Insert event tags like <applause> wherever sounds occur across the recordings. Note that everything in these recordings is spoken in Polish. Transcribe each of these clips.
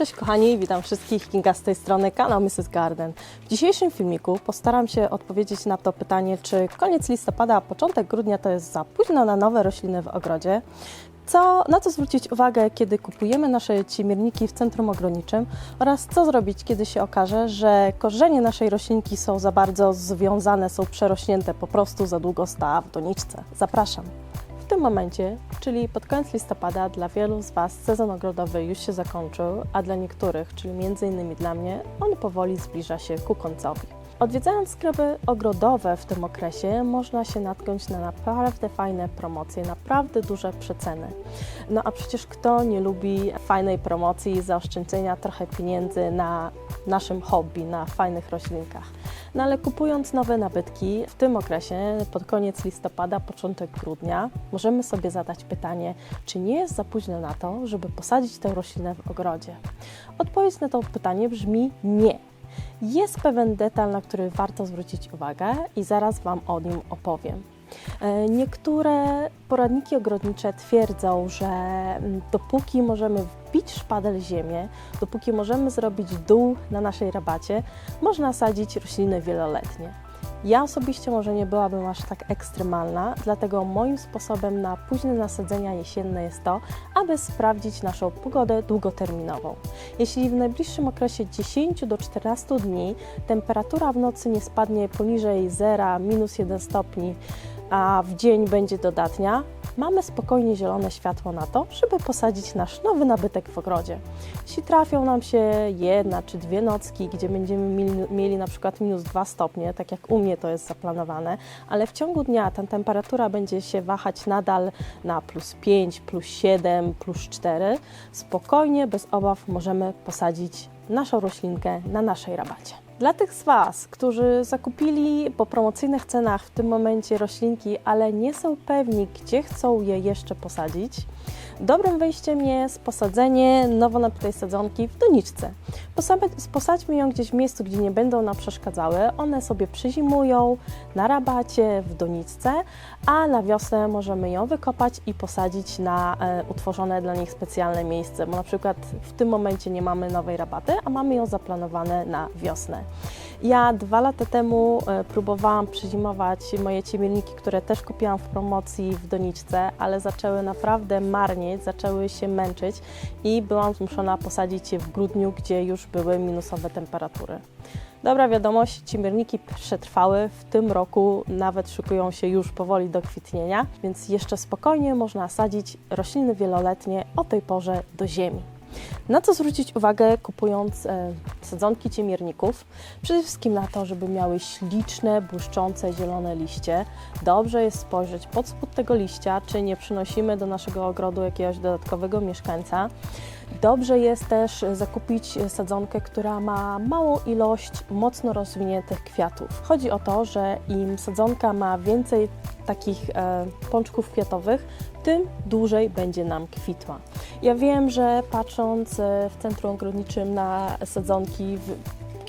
Cześć kochani, witam wszystkich, Kinga z tej strony, kanał Mrs. Garden. W dzisiejszym filmiku postaram się odpowiedzieć na to pytanie, czy koniec listopada, początek grudnia to jest za późno na nowe rośliny w ogrodzie. Co, na co zwrócić uwagę, kiedy kupujemy nasze ciemierniki w centrum ogrodniczym oraz co zrobić, kiedy się okaże, że korzenie naszej roślinki są za bardzo związane, są przerośnięte, po prostu za długo stała w doniczce. Zapraszam. Tym momencie, czyli pod koniec listopada, dla wielu z Was sezon ogrodowy już się zakończył, a dla niektórych, czyli innymi dla mnie, on powoli zbliża się ku końcowi. Odwiedzając sklepy ogrodowe w tym okresie, można się natknąć na naprawdę fajne promocje, naprawdę duże przeceny. No a przecież kto nie lubi fajnej promocji zaoszczędzenia trochę pieniędzy na naszym hobby, na fajnych roślinkach. No ale kupując nowe nabytki w tym okresie, pod koniec listopada, początek grudnia, możemy sobie zadać pytanie, czy nie jest za późno na to, żeby posadzić tę roślinę w ogrodzie? Odpowiedź na to pytanie brzmi nie. Jest pewien detal, na który warto zwrócić uwagę i zaraz Wam o nim opowiem. E, Niektóre poradniki ogrodnicze twierdzą, że mm, dopóki możemy wbić szpadel w ziemię, dopóki możemy zrobić dół na naszej rabacie, można sadzić rośliny wieloletnie. Ja osobiście może nie byłabym aż tak ekstremalna, dlatego moim sposobem na późne nasadzenia jesienne jest to, aby sprawdzić naszą pogodę długoterminową. Jeśli w najbliższym okresie 10 do 14 dni temperatura w nocy nie spadnie poniżej 0, minus 1 stopni, a w dzień będzie dodatnia, mamy spokojnie zielone światło na to, żeby posadzić nasz nowy nabytek w ogrodzie. Jeśli trafią nam się jedna czy dwie nocki, gdzie będziemy mieli, mieli na przykład minus 2 stopnie, tak jak u mnie to jest zaplanowane, ale w ciągu dnia ta temperatura będzie się wahać nadal na plus 5, plus 7, plus 4, spokojnie, bez obaw możemy posadzić naszą roślinkę na naszej rabacie. Dla tych z Was, którzy zakupili po promocyjnych cenach w tym momencie roślinki, ale nie są pewni, gdzie chcą je jeszcze posadzić, dobrym wyjściem jest posadzenie nowo nabytej sadzonki w doniczce. Posadźmy ją gdzieś w miejscu, gdzie nie będą nam przeszkadzały. One sobie przyzimują na rabacie, w doniczce, a na wiosnę możemy ją wykopać i posadzić na e, utworzone dla nich specjalne miejsce, bo na przykład w tym momencie nie mamy nowej rabaty, a mamy ją zaplanowane na wiosnę. Ja dwa lata temu e, próbowałam przyzimować moje ciemierniki, które też kupiłam w promocji w doniczce, ale zaczęły naprawdę marnieć, zaczęły się męczyć i byłam zmuszona posadzić je w grudniu, gdzie już były minusowe temperatury. Dobra wiadomość, ciemierniki przetrwały. W tym roku nawet szykują się już powoli do kwitnienia, więc jeszcze spokojnie można sadzić rośliny wieloletnie o tej porze do ziemi. Na co zwrócić uwagę kupując e, sadzonki ciemierników? Przede wszystkim na to, żeby miały śliczne, błyszczące, zielone liście. Dobrze jest spojrzeć pod spód tego liścia, czy nie przynosimy do naszego ogrodu jakiegoś dodatkowego mieszkańca. Dobrze jest też zakupić sadzonkę, która ma małą ilość mocno rozwiniętych kwiatów. Chodzi o to, że im sadzonka ma więcej takich e, pączków kwiatowych, tym dłużej będzie nam kwitła. Ja wiem, że patrząc e, w centrum ogrodniczym na sadzonki,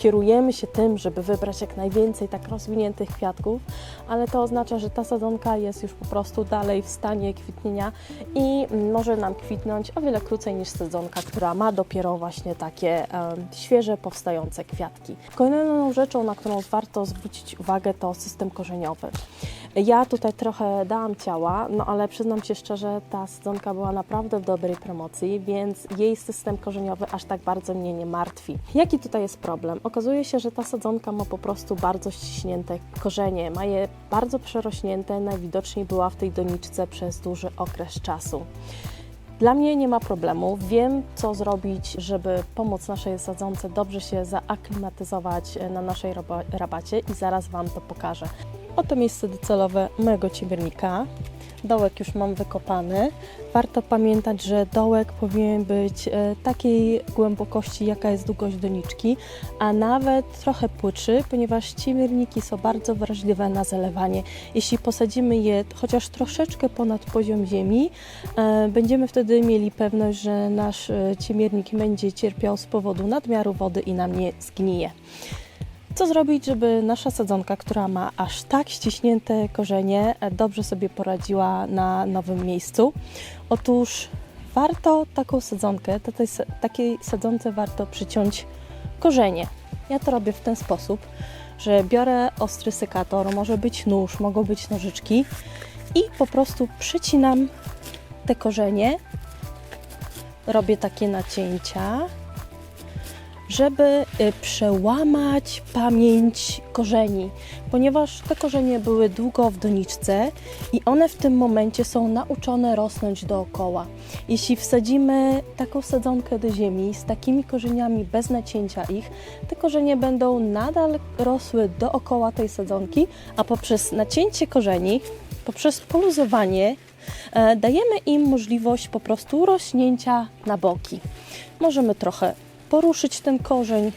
kierujemy się tym, żeby wybrać jak najwięcej tak rozwiniętych kwiatków, ale to oznacza, że ta sadzonka jest już po prostu dalej w stanie kwitnienia i może nam kwitnąć o wiele krócej niż sadzonka, która ma dopiero właśnie takie e, świeże, powstające kwiatki. Kolejną rzeczą, na którą warto zwrócić uwagę, to system korzeniowy. Ja tutaj trochę dałam ciała, no ale przyznam się szczerze, ta sadzonka była naprawdę w dobrej promocji, więc jej system korzeniowy aż tak bardzo mnie nie martwi. Jaki tutaj jest problem? Okazuje się, że ta sadzonka ma po prostu bardzo ściśnięte korzenie, ma je bardzo przerośnięte, najwidoczniej była w tej doniczce przez duży okres czasu. Dla mnie nie ma problemu. Wiem, co zrobić, żeby pomóc naszej sadzonce dobrze się zaaklimatyzować na naszej rabacie i zaraz Wam to pokażę. Oto miejsce docelowe mojego ciemiernika. Dołek już mam wykopany. Warto pamiętać, że dołek powinien być e, takiej głębokości, jaka jest długość doniczki, a nawet trochę płytszy, ponieważ ciemierniki są bardzo wrażliwe na zalewanie. Jeśli posadzimy je chociaż troszeczkę ponad poziom ziemi, e, będziemy wtedy mieli pewność, że nasz e, ciemiernik będzie cierpiał z powodu nadmiaru wody i nam nie zgnije. Co zrobić, żeby nasza sadzonka, która ma aż tak ściśnięte korzenie, dobrze sobie poradziła na nowym miejscu? Otóż warto taką sadzonkę, tej, takiej sadzonce warto przyciąć korzenie. Ja to robię w ten sposób, że biorę ostry sekator, może być nóż, mogą być nożyczki i po prostu przecinam te korzenie. Robię takie nacięcia, żeby y, przełamać pamięć korzeni, ponieważ te korzenie były długo w doniczce i one w tym momencie są nauczone rosnąć dookoła. Jeśli wsadzimy taką sadzonkę do ziemi z takimi korzeniami bez nacięcia ich, te korzenie będą nadal rosły dookoła tej sadzonki, a poprzez nacięcie korzeni, poprzez poluzowanie e, dajemy im możliwość po prostu rośnięcia na boki. Możemy trochę poruszyć ten korzeń,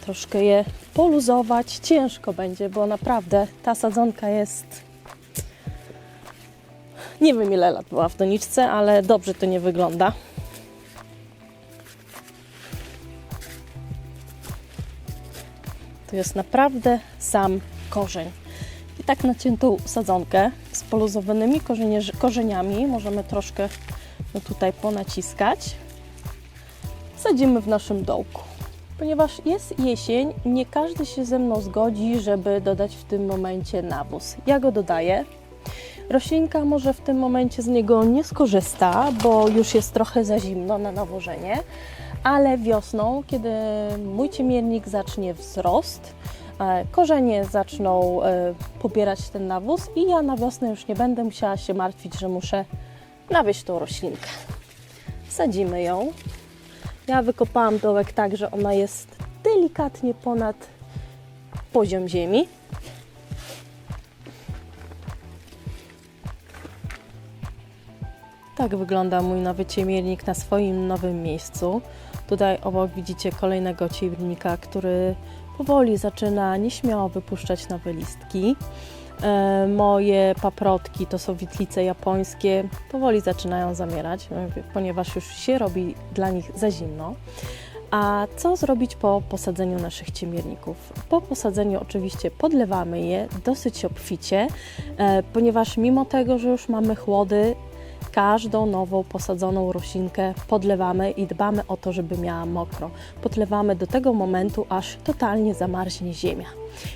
troszkę je poluzować. Ciężko będzie, bo naprawdę ta sadzonka jest. Nie wiem ile lat była w doniczce, ale dobrze to nie wygląda. To jest naprawdę sam korzeń. I tak naciętą sadzonkę z poluzowanymi korzeniami możemy troszkę no tutaj ponaciskać sadzimy w naszym dołku. Ponieważ jest jesień, nie każdy się ze mną zgodzi, żeby dodać w tym momencie nawóz. Ja go dodaję. Roślinka może w tym momencie z niego nie skorzysta, bo już jest trochę za zimno na nawożenie, ale wiosną, kiedy mój ciemiernik zacznie wzrost, e, korzenie zaczną e, pobierać ten nawóz i ja na wiosnę już nie będę musiała się martwić, że muszę nawieść tą roślinkę. Sadzimy ją. Ja wykopałam dołek tak, że ona jest delikatnie ponad poziom ziemi. Tak wygląda mój nowy ciemiernik na swoim nowym miejscu. Tutaj obok widzicie kolejnego ciemiernika, który powoli zaczyna nieśmiało wypuszczać nowe listki. E, moje paprotki, to są witlice japońskie, powoli zaczynają zamierać, ponieważ już się robi dla nich za zimno. A co zrobić po posadzeniu naszych ciemierników? Po posadzeniu oczywiście podlewamy je dosyć obficie, e, ponieważ mimo tego, że już mamy chłody, każdą nową posadzoną roślinkę podlewamy i dbamy o to, żeby miała mokro. Podlewamy do tego momentu, aż totalnie zamarznie ziemia.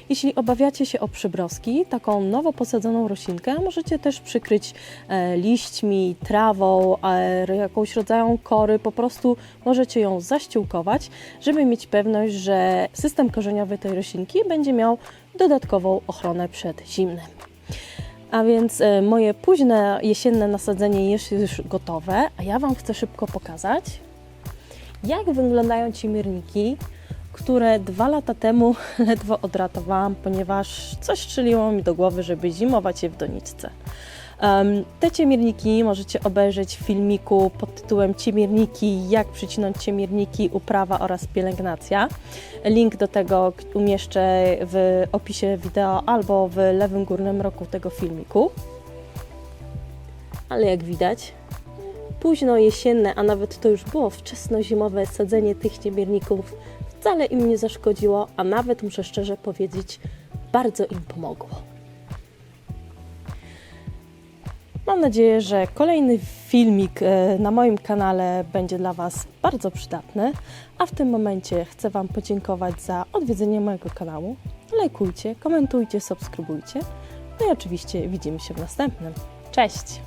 Jeśli obawiacie się o przybroski, taką nowo posadzoną roślinkę możecie też przykryć e, liśćmi, trawą, e, jakąś rodzajem kory, po prostu możecie ją zaściółkować, żeby mieć pewność, że system korzeniowy tej roślinki będzie miał dodatkową ochronę przed zimnem. A więc e, moje późne jesienne nasadzenie jest już gotowe, a ja Wam chcę szybko pokazać, jak wyglądają ciemierniki, które dwa lata temu <laughs> ledwo odratowałam, ponieważ coś strzeliło mi do głowy, żeby zimować je w doniczce. Te ciemierniki możecie obejrzeć w filmiku pod tytułem Ciemierniki, jak przycinać ciemierniki, uprawa oraz pielęgnacja. Link do tego umieszczę w opisie wideo albo w lewym górnym rogu tego filmiku. Ale jak widać, późno jesienne, a nawet to już było wczesno-zimowe sadzenie tych ciemierników wcale im nie zaszkodziło, a nawet muszę szczerze powiedzieć, bardzo im pomogło. Mam nadzieję, że kolejny filmik e, na moim kanale będzie dla Was bardzo przydatny, a w tym momencie chcę Wam podziękować za odwiedzenie mojego kanału. Lajkujcie, komentujcie, subskrybujcie. No i oczywiście widzimy się w następnym. Cześć!